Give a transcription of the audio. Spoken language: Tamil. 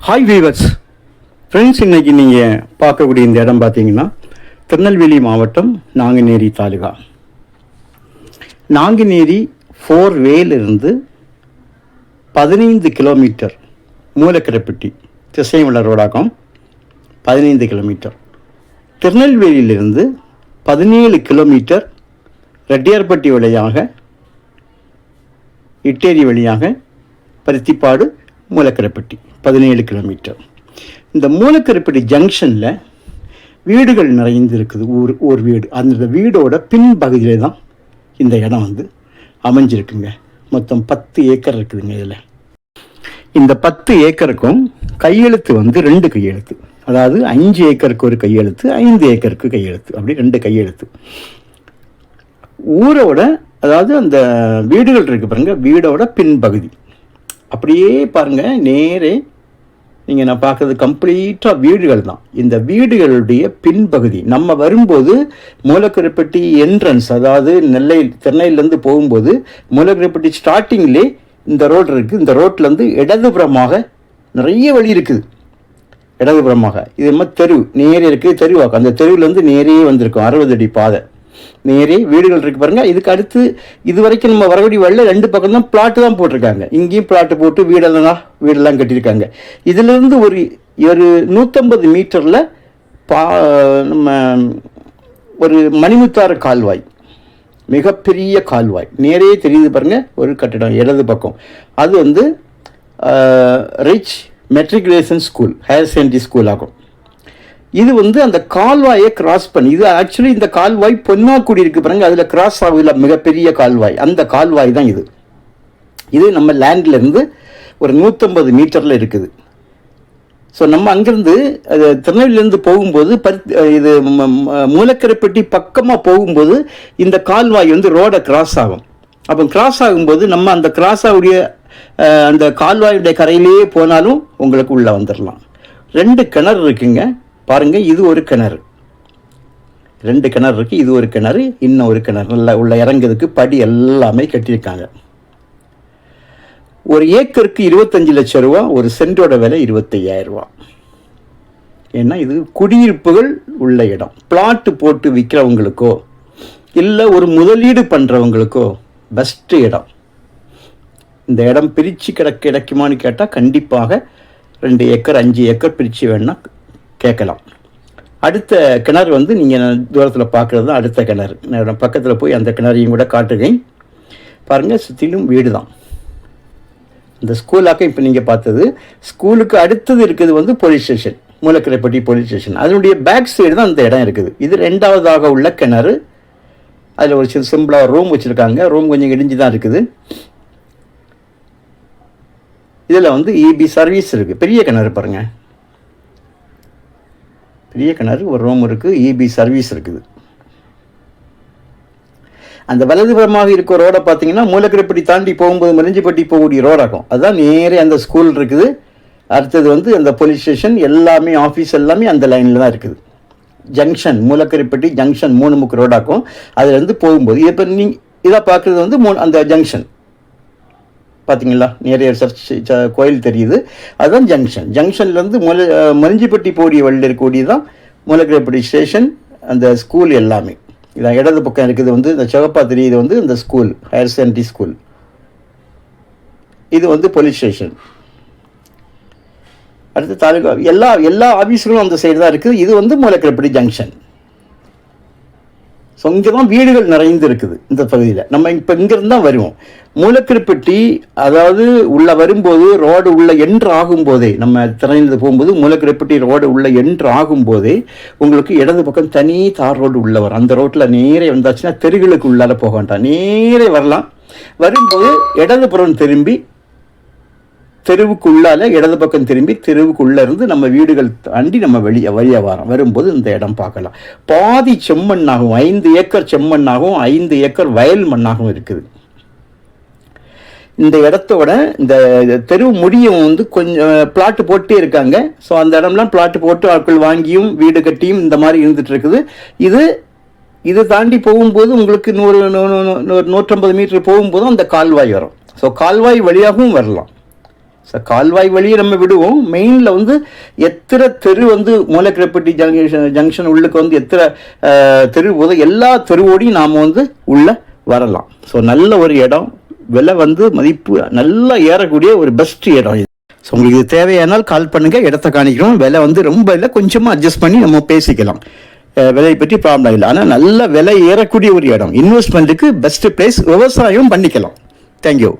ஹாய் வீவர்ஸ் ஃப்ரெண்ட்ஸ் இன்றைக்கி நீங்கள் பார்க்கக்கூடிய இந்த இடம் பார்த்தீங்கன்னா திருநெல்வேலி மாவட்டம் நாங்குநேரி தாலுகா. நாங்குநேரி ஃபோர் வேலிருந்து பதினைந்து கிலோமீட்டர் மூலக்கரைப்பட்டி திசைமலர் ரோடாக்கம் பதினைந்து கிலோமீட்டர் திருநெல்வேலியிலிருந்து பதினேழு கிலோமீட்டர் ரெட்டியார்பட்டி வழியாக இட்டேரி வழியாக பருத்திப்பாடு மூலக்கரைப்பட்டி. பதினேழு கிலோமீட்டர். இந்த மூலக்கருப்படி ஜங்ஷனில் வீடுகள் நிறைந்து இருக்குது ஊர் ஒரு வீடு. அந்த வீடோட பின்பகுதியிலே தான் இந்த இடம் வந்து அமைஞ்சிருக்குங்க. மொத்தம் பத்து ஏக்கர் இருக்குதுங்க இதில். இந்த பத்து ஏக்கருக்கும் கையெழுத்து வந்து ரெண்டு கையெழுத்து. அதாவது அஞ்சு ஏக்கருக்கு ஒரு கையெழுத்து ஐந்து ஏக்கருக்கு கையெழுத்து. அப்படி ரெண்டு கையெழுத்து. ஊரோட அதாவது அந்த வீடுகள் இருக்கு பாருங்க வீடோட பின்பகுதி. அப்படியே பாருங்க நேரே நீங்கள் நான் பார்க்குறது கம்ப்ளீட்டாக வீடுகள் தான். இந்த வீடுகளுடைய பின்பகுதி நம்ம வரும்போது மூலக்கரைப்பட்டி என்ட்ரன்ஸ் அதாவது நெல்லை திருநெல்வேலியிலேருந்து போகும்போது மூலக்கரைப்பட்டி ஸ்டார்டிங்லே இந்த ரோடு இருக்குது இந்த ரோட்லேருந்து இடதுபுறமாக நிறைய வழி இருக்குது. இடதுபுறமாக. இது மாதிரி தெரு நேரே இருக்குது தெருவாக்கம். அந்த தெருவுலேருந்து நேரே வந்திருக்கும். அறுபது அடி பாதை. நேரே வீடுகள் இருக்குது பாருங்கள் இதுக்கு அடுத்து இது வரைக்கும் நம்ம வரக்கூடிய வழியில் ரெண்டு பக்கம் தான் பிளாட்டு தான் போட்டிருக்காங்க. இங்கேயும் பிளாட்டு போட்டு வீடெல்லாம் வீடெல்லாம் கட்டியிருக்காங்க. இதிலிருந்து ஒரு ஒரு நூற்றம்பது மீட்டரில் பா நம்ம ஒரு மணிமுத்தாறு கால்வாய் மிகப்பெரிய கால்வாய். நேரே தெரியுது பாருங்கள் ஒரு கட்டிடம் இடது பக்கம். அது வந்து rich matriculation school higher secondary school ஆகும். இது வந்து அந்த கால்வாயை கிராஸ் பண்ணி இது ஆக்சுவலி இந்த கால்வாய் பொன்னாக்குடி இருக்கு பாருங்க அதில் கிராஸ் ஆகுதுல மிகப்பெரிய கால்வாய். அந்த கால்வாய் தான் இது. இது நம்ம லேண்ட்லேருந்து ஒரு நூற்றம்பது மீட்டரில் இருக்குது. ஸோ நம்ம அங்கேருந்து அது திருநெல்வேலியிலேருந்து போகும்போது பரு இது மூலக்கரைப்பட்டி பக்கமாக போகும்போது இந்த கால்வாய் வந்து ரோடை கிராஸ் ஆகும். அப்போ கிராஸ் ஆகும்போது நம்ம அந்த கிராஸ் ஆகுடைய அந்த கால்வாயுடைய கரையிலேயே போனாலும் உங்களுக்கு உள்ளே வந்துடலாம் ரெண்டு கிணறு இருக்குங்க. பாருங்கள் இது ஒரு கிணறு. ரெண்டு கிணறு இருக்குது இது ஒரு கிணறு இன்னும் ஒரு கிணறு. நல்லா உள்ள இறங்குறதுக்கு படி எல்லாமே கட்டியிருக்காங்க. ஒரு ஏக்கருக்கு இருபத்தஞ்சு லட்சம் ரூபா ஒரு சென்டோட விலை இருபத்தையாயிரம் ரூபா. ஏன்னா இது குடியிருப்புகள் உள்ள இடம். பிளாட்டு போட்டு விற்கிறவங்களுக்கோ இல்லை ஒரு முதலீடு பண்ணுறவங்களுக்கோ பெஸ்ட்டு இடம். இந்த இடம் பிரித்து கிடக்க கிடைக்குமான்னு கேட்டால் கண்டிப்பாக ரெண்டு ஏக்கர் அஞ்சு ஏக்கர் பிரித்து வேணா கேட்கலாம். அடுத்த கிணறு வந்து நீங்கள் தூரத்தில் பார்க்குறது தான் அடுத்த கிணறு. நான் பக்கத்தில் போய் அந்த கிணறையும் கூட காட்டுகிறேன். பாருங்கள் சுற்றிலும் வீடு தான் இந்த ஸ்கூலாக்க இப்போ நீங்கள் பார்த்தது ஸ்கூலுக்கு அடுத்தது இருக்குது வந்து police station Moolakaraipatti police station அதனுடைய பேக் சைடு தான் அந்த இடம் இருக்குது. இது ரெண்டாவதாக உள்ள கிணறு. அதில் ஒரு சின்ன சிம்பிளாக ரூம் வச்சுருக்காங்க. ரூம் கொஞ்சம் இடிஞ்சு தான் இருக்குது. இதில் வந்து இபி சர்வீஸ் இருக்குது பெரிய கிணறு பாருங்கள் பெரிய கிணறு ஒரு ரூம் இருக்குது இபி சர்வீஸ் இருக்குது. அந்த வலதுபுறமாக இருக்க ரோடை பார்த்தீங்கன்னா மூலக்கரைப்பட்டி தாண்டி போகும்போது மரிஞ்சிப்பட்டி போகக்கூடிய ரோடாகும் அதுதான் நேரே அந்த ஸ்கூல் இருக்குது. அடுத்தது வந்து அந்த போலீஸ் ஸ்டேஷன் எல்லாமே ஆஃபீஸ் எல்லாமே அந்த லைனில் தான் இருக்குது. ஜங்ஷன் மூலக்கரைப்பட்டி ஜங்ஷன் மூணு முக்கு ரோடாக்கும் அதுலேருந்து போகும்போது இப்போ நீங்கள் இதாக பார்க்குறது வந்து மூணு அந்த ஜங்ஷன் பார்த்தீங்களா நிறைய சர்ச் கோயில் தெரியுது. அதுதான் ஜங்ஷன் ஜங்ஷன்லேருந்து முல மரிஞ்சிப்பட்டி போடிய வழியில் இருக்கக்கூடியது தான் மூலக்கரைப்பட்டி ஸ்டேஷன் அந்த ஸ்கூல் எல்லாமே. இதான் இடது பக்கம் இருக்குது வந்து இந்த சிவப்பா தெரியுது வந்து இந்த ஸ்கூல் ஹையர் செகண்டரி ஸ்கூல் இது வந்து போலீஸ் ஸ்டேஷன் அடுத்து தாலுகா எல்லா எல்லா ஆஃபீஸுகளும் அந்த சைடு தான் இருக்குது. இது வந்து மூலக்கரைப்பட்டி ஜங்ஷன் ஸோ இங்கே தான் வீடுகள் நிறைந்து இருக்குது இந்த பகுதியில். நம்ம இப்போ இங்கேருந்து தான் வருவோம். மூலக்கருப்பட்டி அதாவது உள்ளே வரும்போது ரோடு உள்ள என்று ஆகும்போதே நம்ம திறந்து போகும்போது மூலக்கருப்பட்டி ரோடு உள்ள என்று ஆகும்போதே உங்களுக்கு இடது பக்கம் தனி தார் ரோடு உள்ளே வரும் அந்த ரோட்டில் நேரே வந்தாச்சுன்னா தெருகளுக்கு உள்ளால போக வேண்டாம். நேரே வரலாம். வரும்போது இடதுபுறம் திரும்பி தெருவுக்குள்ளால இடது பக்கம் திரும்பி தெருவுக்குள்ள இருந்து நம்ம வீடுகள் தாண்டி நம்ம வெளியே வழியாக வரோம் வரும்போது இந்த இடம் பார்க்கலாம். பாதி செம்மண்ணாகவும் ஐந்து ஏக்கர் செம்மண்ணாகவும் ஐந்து ஏக்கர் வயல் மண்ணாகவும் இருக்குது. இந்த இடத்தோட இந்த தெரு முடியும் வந்து கொஞ்சம் பிளாட்டு போட்டே இருக்காங்க. ஸோ அந்த இடம்லாம் பிளாட்டு போட்டு ஆட்கள் வாங்கியும் வீடு கட்டியும் இந்த மாதிரி இருந்துட்டு இருக்குது. இது இதை தாண்டி போகும்போது உங்களுக்கு நூறு நூறு நூறு நூற்றம்பது மீட்டர் போகும்போதும் அந்த கால்வாய் வரும். ஸோ கால்வாய் வழியாகவும் வரலாம். ஸோ கால்வாய் வழியே நம்ம விடுவோம். மெயினில் வந்து எத்தனை தெரு வந்து மூலக்கிழப்பட்டி ஜங்ஷன் ஜங்ஷன் உள்ளுக்கு வந்து எத்தனை தெரு போதும் எல்லா தெருவோடையும் நாம் வந்து உள்ளே வரலாம். ஸோ நல்ல ஒரு இடம். விலை வந்து மதிப்பு நல்லா ஏறக்கூடிய ஒரு பெஸ்ட் இடம் இது. ஸோ உங்களுக்கு இது தேவையானால் கால் பண்ணுங்கள் இடத்த காணிக்கிறோம். விலை வந்து ரொம்ப இல்லை. கொஞ்சமாக அட்ஜஸ்ட் பண்ணி நம்ம பேசிக்கலாம். விலையை பற்றி ப்ராப்ளம் இல்லை. ஆனால் நல்ல விலை ஏறக்கூடிய ஒரு இடம். இன்வெஸ்ட்மெண்ட்டுக்கு பெஸ்ட் பிளேஸ் விவசாயம் பண்ணிக்கலாம். தேங்க்யூ